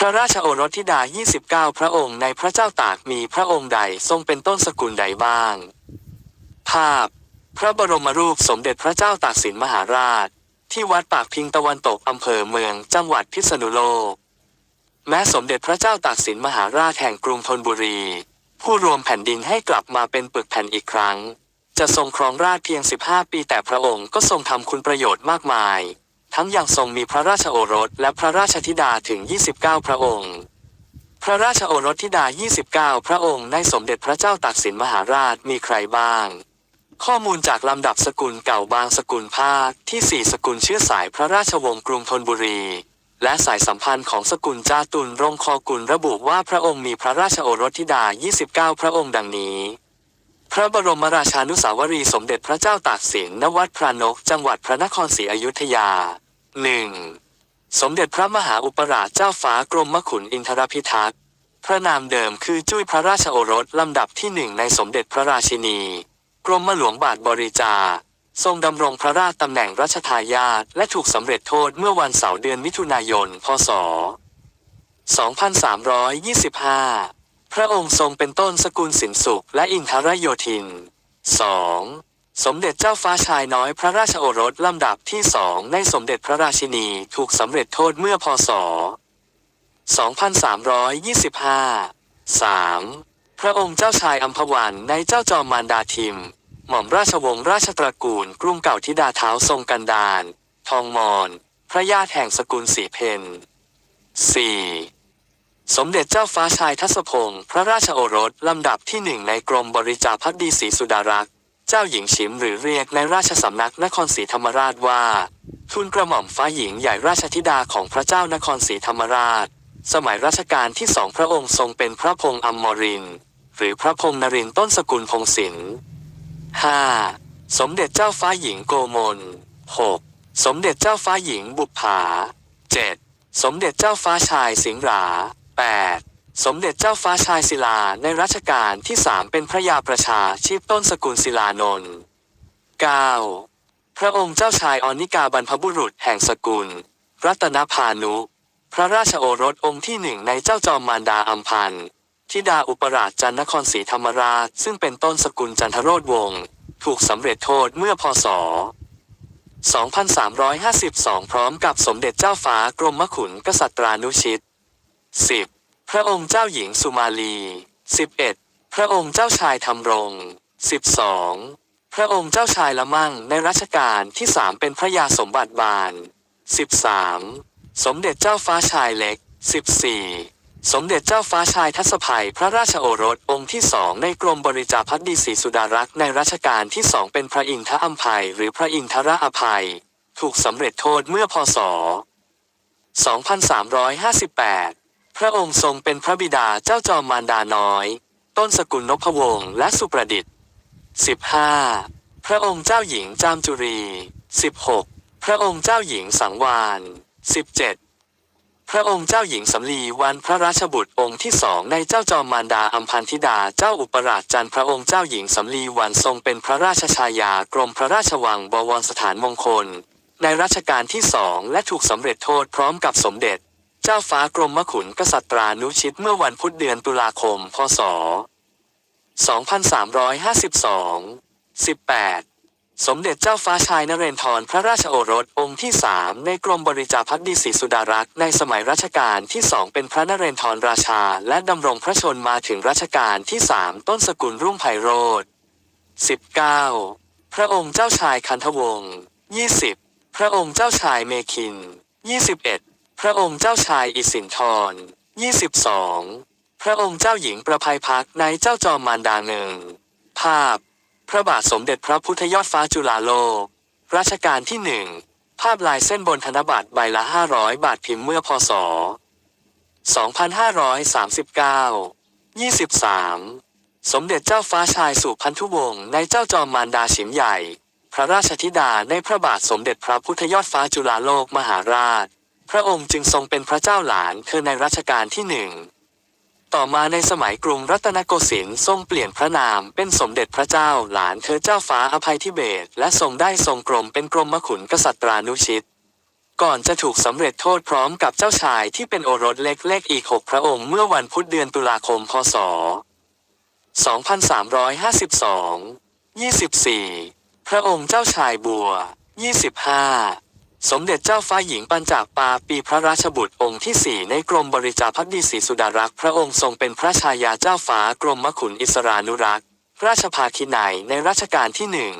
พระราชโอรสธิดา 29 พระองค์ในพระเจ้าตากมีพระองค์ใดทรงเป็นต้นสกุลใดบ้าง ภาพ พระบรมรูปสมเด็จพระเจ้าตากสินมหาราช ที่วัดปากพิงตะวันตกอำเภอเมืองจังหวัดพิษณุโลก แม้สมเด็จพระเจ้าตากสินมหาราชแห่งกรุงธนบุรี ผู้รวมแผ่นดินให้กลับมาเป็นปึกแผ่นอีกครั้ง จะทรงครองราชเพียง 15 ปีแต่พระองค์ก็ทรงทำคุณประโยชน์มากมาย ทั้งยังทรงมีพระราชโอรสและพระราชธิดาถึง 29 พระองค์ พระราชโอรสธิดา 29 พระองค์ในสมเด็จพระเจ้าตากสินมหาราชมีใครบ้าง ข้อมูลจากลำดับสกุลเก่าบางสกุลภาคที่ 4 สกุลเชื้อสายพระราชวงศ์กรุงธนบุรีและสายสัมพันธ์ของสกุลจาตุลรงคอกุลระบุว่าพระองค์มีพระราชโอรสธิดา 29 พระองค์ดังนี้ พระบรมราชานุสาวรีสมเด็จพระเจ้าตากสินณวัดพระนกจังหวัดพระนครศรีอยุธยา 1. สมเด็จพระมหาอุปราชเจ้าฟ้ากรมมขุนอินทรพิทักษ์พระนามเดิมคือจุ้ยพระราชโอรสลำดับที่หนึ่งในสมเด็จพระราชินี กรมหลวงบาทบริจา ทรงดำรงพระราชตำแหน่งรัชทายาทและถูกสำเร็จโทษเมื่อวันเสาร์เดือนมิถุนายน พศ 2325 พระองค์ทรงเป็นต้นสกุลสินสุขและอินทรโยธิน 2. สมเด็จเจ้าฟ้าชายน้อยพระราชโอรสลำดับที่สองในสมเด็จพระราชินีถูกสำเร็จโทษเมื่อพศ 2325 3. พระองค์เจ้าชายอัมพวันในเจ้าจอมมารดาทิม หม่อมราชวงศ์ราชตระกูลกรุงเก่าธิดาเท้าทรงกันดารทองมอน พระญาติแห่งสกุลสีเพน 4. สมเด็จเจ้าฟ้าชายทัศพงศ์พระราชโอรสลำดับที่หนึ่งในกรมบริจาพักดีศรีสุดารักษ เจ้าหญิงชิมหรือเรียกในราชสำนักนครศรีธรรมราชว่า ทุนกระหม่อมฟ้าหญิงใหญ่ราชธิดาของพระเจ้านครศรีธรรมราช สมัยรัชกาลที่สองพระองค์ทรงเป็นพระพงษ์อมมรินหรือพระพงษ์นรินต้นสกุลพงศิลป์ 5. สมเด็จเจ้าฟ้าหญิงโกมล 6. สมเด็จเจ้าฟ้าหญิงบุปผา 7. สมเด็จเจ้าฟ้าชายสิงหรา 8. สมเด็จเจ้าฟ้าชายศิลาในรัชกาลที่สามเป็นพระยาประชาชีพต้นสกุลศิลานนท์ 9. พระองค์เจ้าชายอนิกาบรรพบุรุษแห่งสกุล รัตนพานุ พระราชโอรสองค์ที่หนึ่งในเจ้าจอมมารดาอัมพันธ์ธิดาอุปราชจันทนครศรีธรรมราช ซึ่งเป็นต้นสกุลจันทโรธวงศ์ถูกสำเร็จโทษเมื่อพศ 2352 พร้อมกับสมเด็จเจ้าฟ้ากรมขุนกษัตรานุชิต 10. พระองค์เจ้าหญิงสุมาลี 11. พระองค์เจ้าชายธรรมรง 12. พระองค์เจ้าชายละมั่งในรัชกาลที่สามเป็นพระยาสมบัติบาล 13. สมเด็จเจ้าฟ้าชายเล็ก 14. สมเด็จเจ้าฟ้าชายทัศภัยพระราชโอรสองค์ที่สองในกรมบริจาพักดีศรีสุดารักษ์ในรัชกาลที่สองเป็นพระอินทอัมภัยหรือพระอินทรอภัย ถูกสำเร็จโทษเมื่อพศ 2358 พระองค์ทรงเป็นพระบิดาเจ้าจอมมารดาน้อย ต้นสกุลนพวงศ์และสุประดิษฐ์ 15. พระองค์เจ้าหญิงจามจุรี 16. พระองค์เจ้าหญิงสังวาน 17. พระองค์เจ้าหญิงสำลีวันพระราชบุตรองค์ที่สองในเจ้าจอมมารดาอัมพันธิดาเจ้าอุปราชจันทร์พระองค์เจ้าหญิงสำลีวันทรงเป็นพระราชชายากรมพระราชวังบวรสถานมงคล ในรัชกาลที่สองและถูกสำเร็จโทษพร้อมกับสมเด็จ เจ้าฟ้ากรมมขุนกษัตรานุชิตเมื่อวันพุธเดือนตุลาคม พศ 2352 18. สมเด็จเจ้าฟ้าชายนเรนทรพระราชโอรสองค์ที่สามในกรมบริจาพักดีศรีสุดารักษ์ในสมัยรัชกาลที่สองเป็นพระนเรนทรราชา และดำรงพระชนมาถึงรัชกาลที่สามต้นสกุลรุ่งไพโรธ 19. พระองค์เจ้าชายคันธวงศ์ 20. พระองค์เจ้าชายเมคิน 21. พระองค์เจ้าชายอิสินทร 22. พระองค์เจ้าหญิงประภัยพักในเจ้าจอมมารดาหนึ่ง ภาพ พระบาทสมเด็จพระพุทธยอดฟ้าจุฬาโลก รัชกาลที่หนึ่ง ภาพลายเส้นบนธนบัตรใบละ 500 บาทพิมพ์เมื่อพศ 2539 23 สมเด็จเจ้าฟ้าชายสุพันธุวงศ์ในเจ้าจอมมารดาฉิมใหญ่ พระราชธิดาในพระบาทสมเด็จพระพุทธยอดฟ้าจุฬาโลกมหาราช พระองค์จึงทรงเป็นพระเจ้าหลานเธอในรัชกาลที่หนึ่ง ต่อมาในสมัยกรุงรัตนโกสินทร์ทรงเปลี่ยนพระนามเป็นสมเด็จพระเจ้าหลานเธอเจ้าฟ้าอภัยทิเบศและทรงได้ทรงกรมเป็นกรมมขุนกษัตรานุชิต ก่อนจะถูกสำเร็จโทษพร้อมกับเจ้าชายที่เป็นโอรสเล็กๆอีกหกพระองค์เมื่อวันพุธเดือนตุลาคมพศ 2352 24 พระองค์เจ้าชายบัว 25 สมเด็จเจ้าฟ้าหญิงปัญจาปาปีพระราชบุตรองค์ที่สี่ในกรมบริจาคพักดีศรีสุดารักษ์พระองค์ทรงเป็นพระชายาเจ้าฟ้ากรมมขุนอิสรานุรักษ์ราชภาคินัยในรัชกาลที่หนึ่ง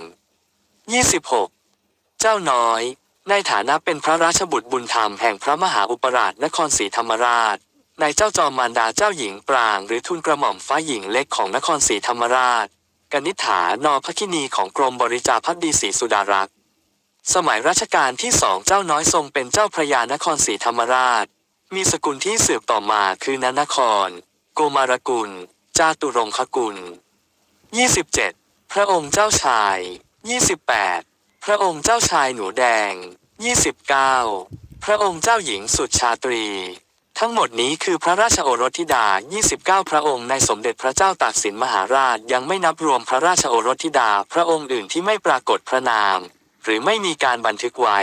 26 เจ้าน้อย ในฐานะเป็นพระราชบุตรบุญธรรมแห่งพระมหาอุปราชนครศรีธรรมราช ในเจ้าจอมมารดาเจ้าหญิงปราง หรือทุนกระหม่อมฟ้าหญิงเล็กของนครศรีธรรมราช กนิษฐานอพคินีของกรมบริจาคพักดีศรีสุดารักษ์ สมัยรัชกาลที่สองเจ้าน้อยทรงเป็นเจ้าพระยานครศรีธรรมราช มีสกุลที่สืบต่อมาคือนันนคร โกมารกุล จาตุรงคกุล 27 พระองค์เจ้าชาย 28 พระองค์เจ้าชายหนูแดง 29 พระองค์เจ้าหญิงสุดชาตรี ทั้งหมดนี้คือพระราชโอรสธิดา 29 พระองค์ในสมเด็จพระเจ้าตากสินมหาราชยังไม่นับรวมพระราชโอรสธิดา พระองค์อื่นที่ไม่ปรากฏพระนาม หรือไม่มีการบันทึกไว้